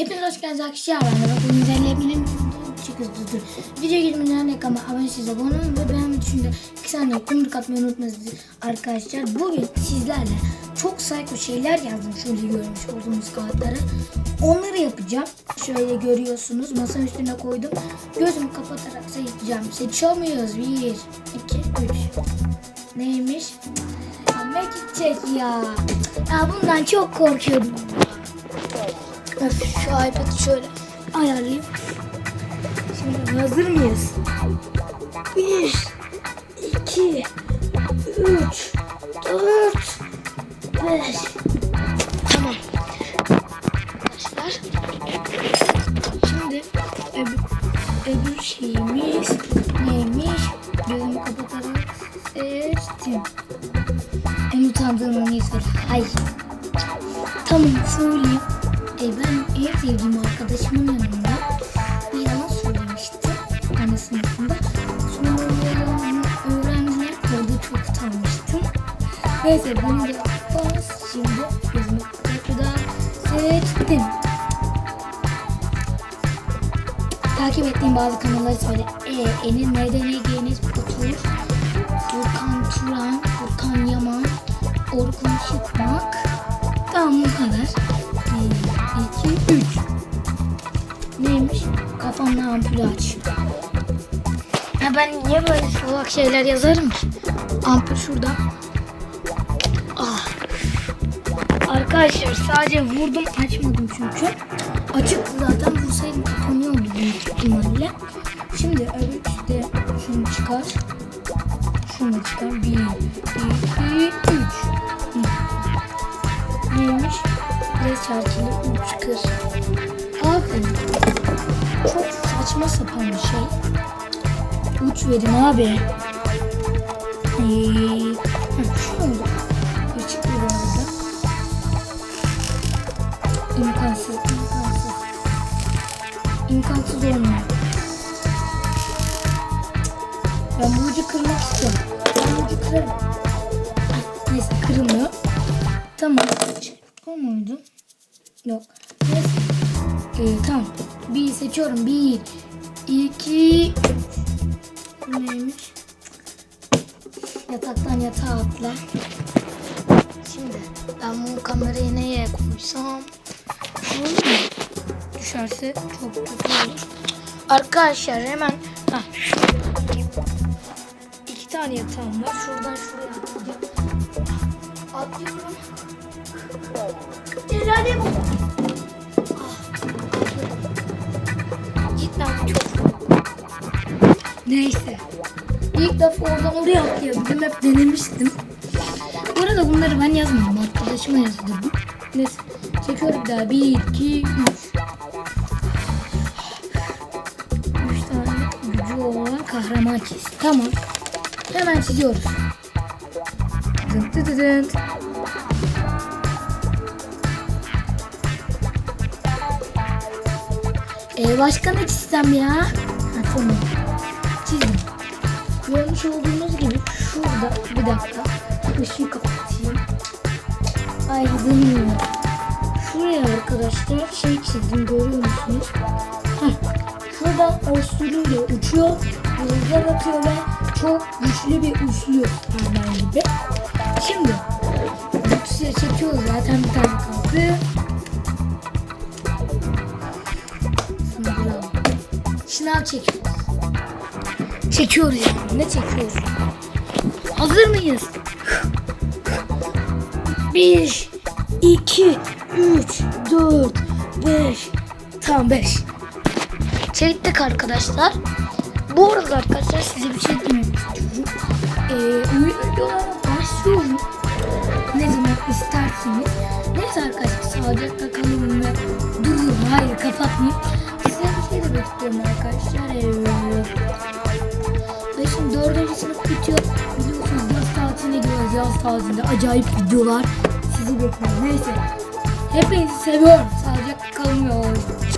Hepiniz hoş geldiniz arkadaşlar. Ben de bugün üzerine benim çıkıyordu. Video girmeden kadar abone size abone olun ve beğenmeyi düşünün. 2 saniye kumruk atmayı unutmayın arkadaşlar. Bugün sizlerle çok psycho şeyler yazdım şöyle görmüş olduğunuz kağıtlara. Onları yapacağım. Şöyle görüyorsunuz. Masanın üstüne koydum. Gözümü kapatarak seçeceğim. Seçiyor muyuz? 1, 2, 3. Neymiş? Ama gidecek ya. Ya bundan çok korkuyordum. Öf, şu iPad'i şöyle ayarlayayım. Şimdi hazır mıyız? Bir, iki, üç, dört, beş. Tamam. Arkadaşlar. Şimdi öbür, öbür şeyimiz neymiş? Gözümü kapatarak seçtim. En utandığım sor. Hayır. Tamam söyleyeyim. E ben en sevdiğim arkadaşımın yanında bir yalan söylemiştim. Anne sınıfında. Sonra yalanı öğrendiler. Orada çok utanmıştım. Neyse bunu da yapacağız. Şimdi gözümü kapıda seçtim. Takip ettiğim bazı kanalları söyle. E, Enin neden Ege'niz Otur, Furkan Turan, Furkan Yaman, Orkun Çıkmak. Tamam bu kadar. 1, 2, 3. Neymiş? Kafamda ampulü aç. Ya ben niye böyle salak şeyler yazarım ki? Ampul şurada. Ah. Arkadaşlar sadece vurdum açmadım çünkü. Açık zaten vursaydım kapanıyordu büyük ihtimalle. Şimdi öbür işte şunu çıkar. Şunu çıkar. 1, 2, 3. Neymiş? Biraz çarpılı uç kır. Abi çok saçma sapan bir şey. Uç verin abi. Ee, heh, şu oldu. Bir çıktı bu arada. İmkansız, imkansız. İmkansız olmuyor. Ben bu ucu kırmak istiyorum. Ben bu ucu kırarım. Neyse kırılmıyor. Tamam. O muydu? Yok. Neyse. Ee, tamam. Bir seçiyorum. Bir, iki. Neymiş? Yataktan yatağa atla. Şimdi ben bu kamerayı neye koysam? Olur mu? Düşerse çok kötü olur. Arkadaşlar hemen ha. İki tane yatağım var. Şuradan şuraya atlayacağım. Atlıyorum. Celale bu. Ah. Cidden çok. Neyse. İlk defa oradan oraya atlayabildim. Hep denemiştim. Bu arada bunları ben yazmadım. Arkadaşıma yazdırdım. Neyse. Çekiyorum daha. Bir, iki, üç. Üç tane gücü olan kahraman kes. Tamam. Hemen çiziyoruz. Dın dın dın Ee, başka ne çizsem ya? Ha, tamam. Çizdim. Görmüş olduğunuz gibi şurada bir dakika ışığı kapatayım. Aydınlıyor. Şuraya arkadaşlar şey çizdim görüyor musunuz? Heh. O sürüyle uçuyor. Rüzgar atıyor ve çok güçlü bir üçlü parmağı gibi. Şınav çekiyoruz. Çekiyoruz yani. Ne çekiyoruz? Hazır mıyız? Bir, iki, üç, dört, beş. Tamam beş. Çektik arkadaşlar. Bu arada arkadaşlar size bir şey demek istiyorum. Ee, oyun videolara başlıyorum. Ne zaman isterseniz. Neyse arkadaşlar sağlıcakla kalın ve durun. Hayır kapatmayayım. Demek istiyorum arkadaşlar. Ve şimdi dördüncü sınıf bitiyor. Biliyorsunuz yaz tatiline gidiyoruz. Yaz tatilinde acayip videolar sizi bekliyor. Neyse. Hepinizi seviyorum. Kalın ve